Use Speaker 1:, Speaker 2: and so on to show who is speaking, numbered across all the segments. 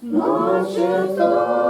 Speaker 1: Наче пташки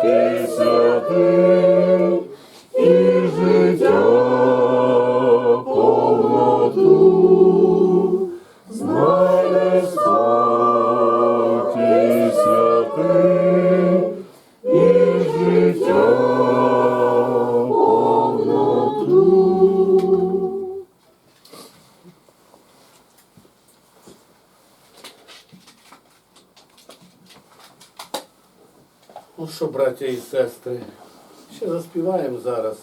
Speaker 1: fortis opus.
Speaker 2: Ну що, браття і сестри, ще заспіваємо зараз.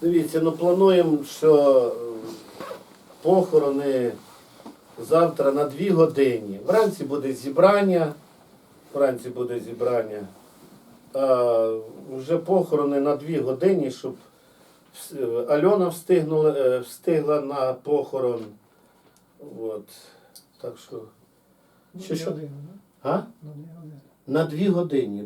Speaker 2: Дивіться, ну плануємо, що е, похорони завтра на дві години. Вранці буде зібрання. Вранці буде зібрання. А вже похорони на дві години, щоб Альона встигнула, е, встигла на похорон. От. Так що. Чи що? А? На дві години,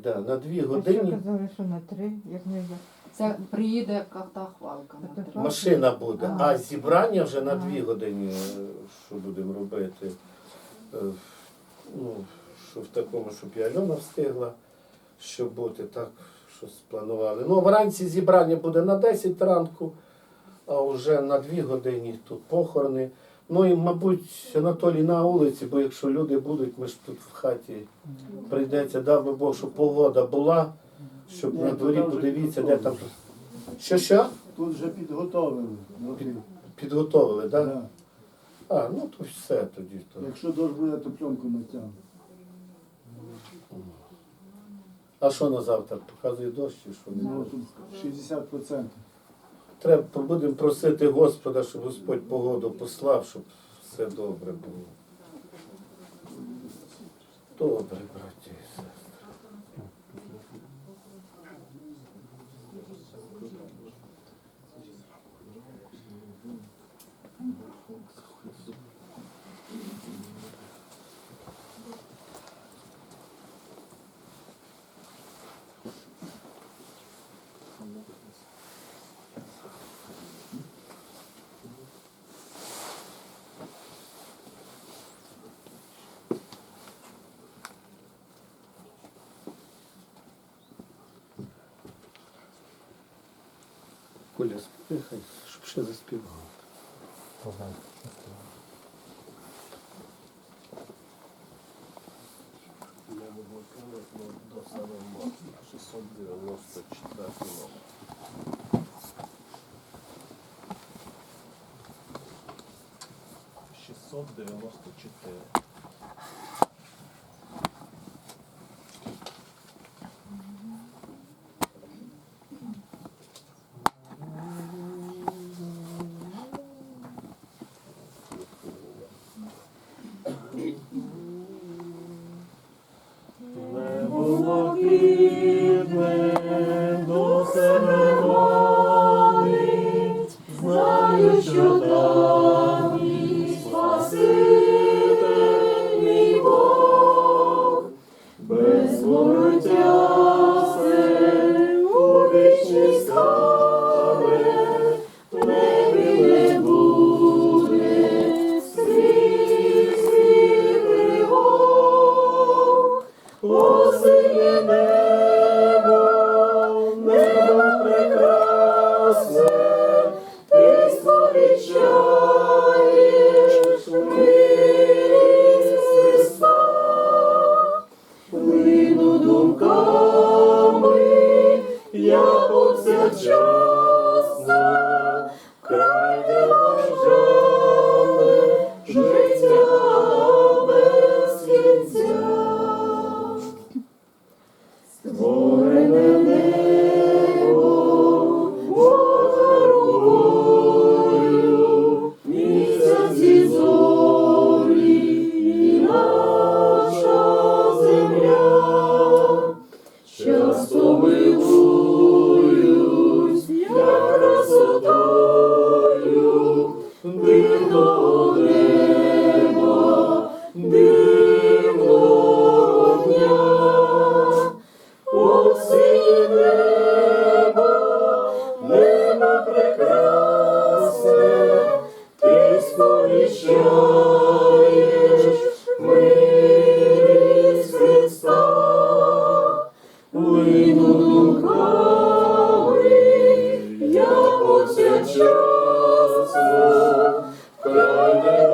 Speaker 2: да, на дві
Speaker 3: А що
Speaker 2: години
Speaker 3: казали, що на три, як не за.
Speaker 4: Це приїде картахвалка. на три.
Speaker 2: машина буде,
Speaker 3: Ага.
Speaker 2: а зібрання вже на
Speaker 3: Ага.
Speaker 2: дві години, е, що будемо робити. Е, Ну, що в такому, щоб і Альона встигла, щоб бути так, що спланували. Ну, вранці зібрання буде на 10 ранку, а вже на 2 години тут похорони. Ну і, мабуть, Анатолій на вулиці, бо якщо люди будуть, ми ж тут в хаті прийдеться, дав би Бог, щоб погода була, щоб на дворі подивіться, де там. Що що?
Speaker 5: Тут вже підготовили.
Speaker 2: Під- Підготовили, так? Да?
Speaker 5: Да.
Speaker 2: А, ну то все тоді. То.
Speaker 5: Якщо дощ буде, то пленку натягне.
Speaker 2: А що на завтра? Показує дощ чи що?
Speaker 5: Ну, тут 60%.
Speaker 2: Треба будемо просити Господа, щоб Господь погоду послав, щоб все добре було. Добре, браті Коля, спихай, щоб ще заспівав.
Speaker 6: до самого 694 номер. Шістсот дев'яносто чотири.
Speaker 1: серця часу, край не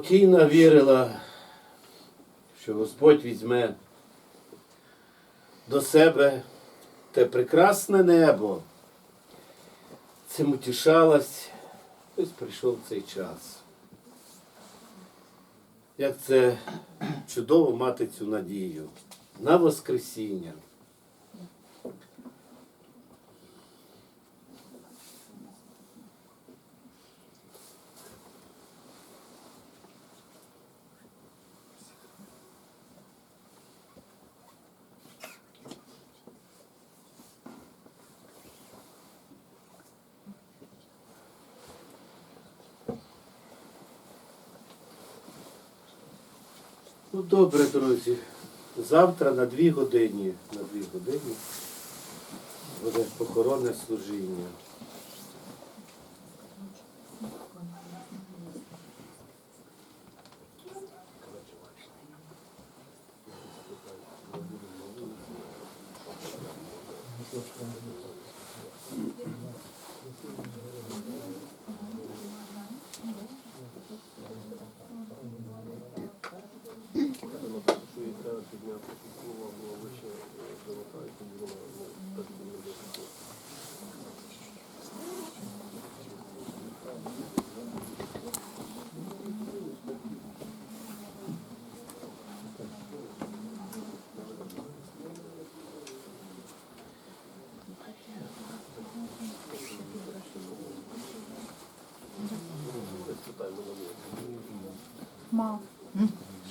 Speaker 2: спокійно вірила, що Господь візьме до себе те прекрасне небо. Цим утішалась, ось прийшов цей час. Як це чудово мати цю надію на Воскресіння. Ну добре, друзі. Завтра на дві години. На дві години буде похоронне служіння.
Speaker 7: Нема.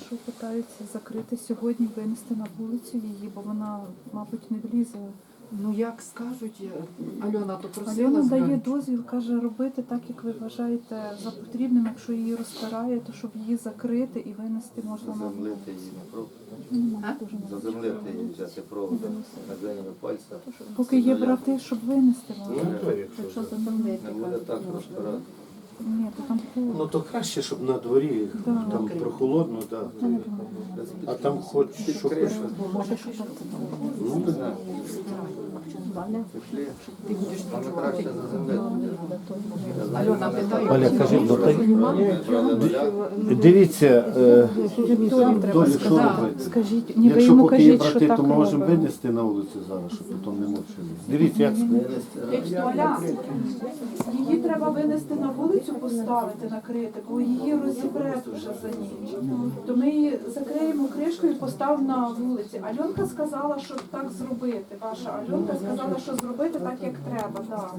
Speaker 7: Що питаються закрити сьогодні, винести на вулицю її, бо вона, мабуть, не влізе.
Speaker 4: Ну як скажуть, Альона то просила
Speaker 7: Альона дає дозвіл, каже, робити так, як ви вважаєте за потрібним. Якщо її розпирає, то щоб її закрити і винести можна на вулицю.
Speaker 8: Заземлити її на провод.
Speaker 7: Нема
Speaker 4: А?
Speaker 7: дуже на
Speaker 8: Заземлити її, взяти провод на длинними пальцями.
Speaker 7: Поки є брати, щоб винести можна.
Speaker 2: Ну, якщо
Speaker 7: задумати.
Speaker 8: Не буде так розпирати.
Speaker 7: Ні, то там холодно.
Speaker 2: Ну то краще, щоб на дворі,
Speaker 7: Да.
Speaker 2: там прохолодно, так. А там хоч що хочеш.
Speaker 7: Може, що там
Speaker 2: Ну,
Speaker 8: Не знаю. Пішли. Краще заземлити.
Speaker 4: Альона питає.
Speaker 2: Валя, кажи, ну так. Дивіться, е, що робити?
Speaker 7: Скажіть, ні, ви
Speaker 2: Якщо
Speaker 7: йому
Speaker 2: поки є
Speaker 7: кажіть, що
Speaker 2: брати,
Speaker 7: так
Speaker 2: то ми можемо
Speaker 7: робимо.
Speaker 2: винести на вулицю зараз, щоб потім не мовчали. Дивіться, як.
Speaker 7: Толя, її треба винести на вулицю, поставити, накрити, бо її розібре вже за ніч. То ми її закриємо кришкою і поставимо на вулиці. Альонка сказала, що так зробити. Ваша Альонка сказала, що зробити так, як треба. Да.